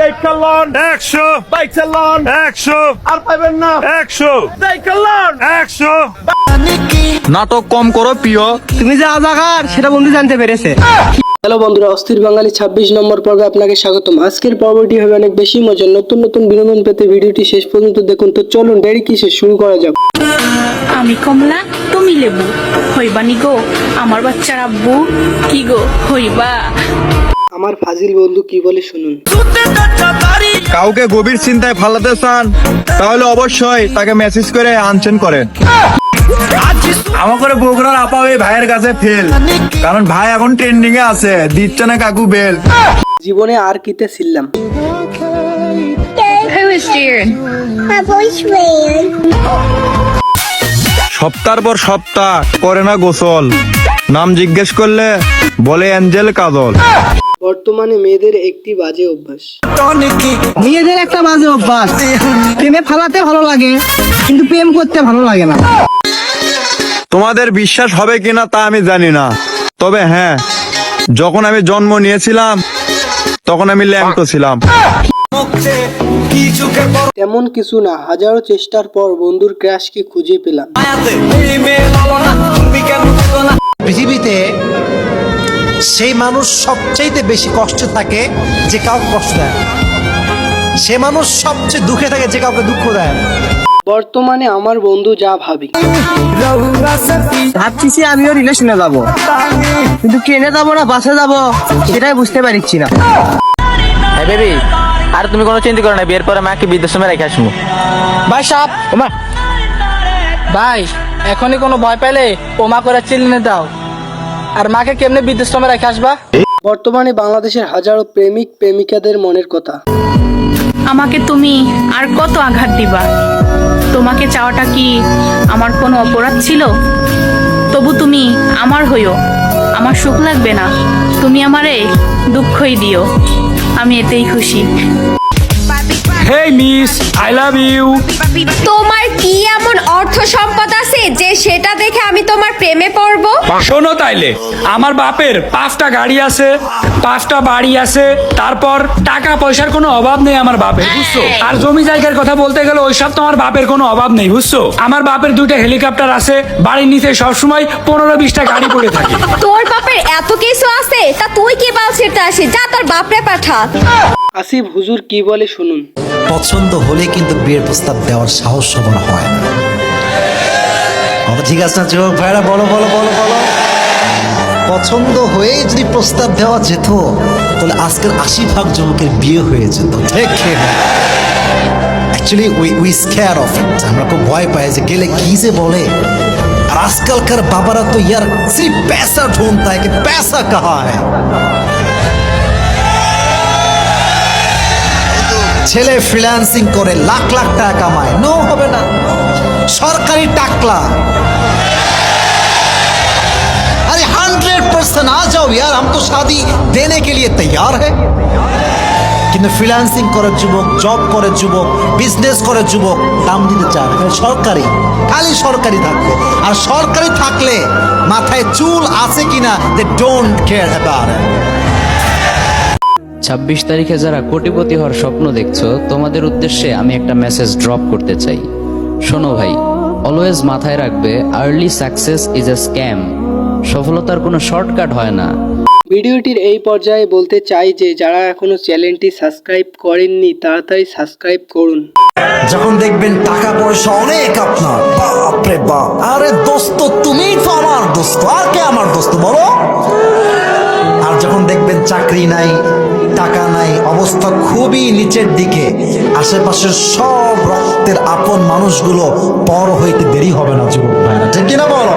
দেখা লন একশো। বাইক চালান একশো। আর পাইবেন না। একশো। দেখা লন একশো। নাটক কম করো প্রিয়। তুমি যে আজাকার সেটা বন্ধু জানতে পেরেছে। হ্যালো বন্ধুরা অস্থির বাঙালি ছাব্বিশ নম্বর পর্বে আপনাকে স্বাগতম। আজকের পর্বটি হবে অনেক বেশি মজার। নতুন নতুন বিনোদন পেতে ভিডিওটি শেষ পর্যন্ত দেখুন। তো চলুন দেরি কিসে শুরু করা যাক। আমি কমলা তুমি লেবু। হইবা নি গো আমার বাচ্চার আব্বু। কি গো হইবা? আমার ফাজিল বন্ধু কি বলে শুনুন। কাউকে গভীর চিন্তায় ফালাতে চান তাহলে অবশ্যই তাকে মেসেজ করে আনছেন করেন। আমার করে বগুড়ার আপা ওই ভাইয়ের কাছে ফেল কারণ ভাই এখন ট্রেন্ডিং এ আছে দিচ্ছে না কাকু বেল জীবনে আর কিতে ছিলাম. সপ্তাহ পর সপ্তাহ করে না গোসল। নাম জিজ্ঞেস করলে বলে অ্যাঞ্জেল কাজল। বর্তমানে মেয়েদের একটি বাজে অভ্যাস। মেয়েদের একটা বাজে অভ্যাস। প্রেমে ফালাতে ভালো লাগে কিন্তু প্রেম করতে ভালো লাগে না। তোমাদের বিশ্বাস হবে কিনা তা আমি জানি না। তবে হ্যাঁ যখন আমি জন্ম নিয়েছিলাম তখন আমি ল্যাংটো ছিলাম। তেমন কিছু না হাজারো চেষ্টার পর বন্ধুর ক্র্যাশকে খুঁজে পেলাম। পৃথিবীতে সেই মানুষ সবচাইতে বেশি কষ্টে থাকে যে কাউকে কষ্ট দেয় সে মানুষ সবচেয়ে দুঃখে থাকে যে কাউকে দুঃখ দেয় বর্তমানে আমার বন্ধু যা ভাবি। ভাবছিছি আমিও রিলেশনে যাব। কিন্তু ট্রেনে যাব না বাসে যাব সেটাই বুঝতে পারছি না। হ্যাঁ বেবি আর তুমি কোনো চিন্তা করো না বিয়ের পরে মাকে বৃদ্ধাশ্রমে রেখে আসব। ভাই সাপ ওমা। ভাই এখনই কোনো ভয় পেলে ওমা করে চিল্লিনে দাও। আর মাকে কেমনে বৃদ্ধাশ্রমে রেখে আসবা? বর্তমানে বাংলাদেশের হাজারো প্রেমিক প্রেমিকাদের মনের কথা। আমাকে তুমি আর কত আঘাত দিবা? তোমাকে চাওয়াটা কি আমার কোনো অপরাধ ছিল? তবু তুমি আমার হইও। আমার সুখ লাগবে না। তুমি আমারে দুঃখই দিও। আমি এতেই খুশি। Hey miss I love you. তোমার কি সম্পদ আছে যে সেটা দেখে আমি তোমার প্রেমে পড়ব। শোনো তাইলে আমার বাপের পাঁচটা গাড়ি আছে পাঁচটা বাড়ি আছে তারপর টাকা পয়সার কোনো অভাব নেই আমার বাপের বুঝছ? আর জমি জায়গার কথা বলতে গেলে ওইসব তো আমার বাপের কোনো অভাব নেই বুঝছ? আমার বাপের দুইটা হেলিকপ্টার আছে বাড়ির নিচে সবসময় পনেরো বিশটা গাড়ি পড়ে থাকে। তোর বাপের এত কিছু আছে তা তুই কি বাল ছিটতে আসি যা তোর বাপরে পাঠা। আসিফ হুজুর কি বলে শুনুন। পছন্দ হলে কিন্তু বিয়ের প্রস্তাব দেওয়ার সাহস সবার হয় না। ঠিক আছে না, যুবক ভাইরা বলো বলো বলো বলো। পছন্দ হয়ে যদি প্রস্তাব দেওয়া যেত, তাহলে আজকের আশি ভাগ যুবকের বিয়ে হয়ে যেত, ঠিক actually we we scare of it আমরা খুব ভয় পাই যে গেলে কি যে বলে। আর আজকালকার বাবারা তো ইয়ার সি পেসা ঢুনতা হ্যাঁ পেসা কাহা ছেলে ফ্রিল্যান্সিং করে লাখ লাখ টাকা কামায় নো হবে না। সরকারি টাকলা अरे हंड्रेड परसेंट आ जाओ यार हम तो शादी देने के लिए तैयार है কিন্তু ফ্রিল্যান্সিং করে যুবক জব করে যুবক বিজনেস করে যুবক দাম দিতে চায় না। খালি সরকারি খালি সরকারি থাকবে আর সরকারি থাকলে মাথায় চুল আছে কিনা দে ডোন্ট কেয়ার অ্যাবাউট ছাব্বিশ তারিখে যারা কোটিপতি হওয়ার স্বপ্ন দেখছো তোমাদের উদ্দেশ্যে আমি একটা মেসেজ ড্রপ করতে চাই শোনো ভাই অলওয়েজ মাথায় রাখবে early success is a scam সফলতার কোনো শর্টকাট হয় না। ভিডিওটির এই পর্যায়ে বলতে চাই যে, যারা এখনও চ্যানেলটি সাবস্ক্রাইব করেননি, তাড়াতাড়ি সাবস্ক্রাইব করুন। যখন দেখবেন টাকা পয়সা অনেক আপনার, বাপরে বাপ। আরে দোস্ত, তুমিই তো আমার দোস্ত, আর কে আমার দোস্ত, বলো? আর যখন দেখবেন চাকরি নাই, টাকা নাই, অবস্থা খুবই নিচের দিকে, আশেপাশের সব রক্তের আপন মানুষগুলো পর হইতে দেরি হবে না, যুবক ভাইরা। ঠিক কিনা বলো?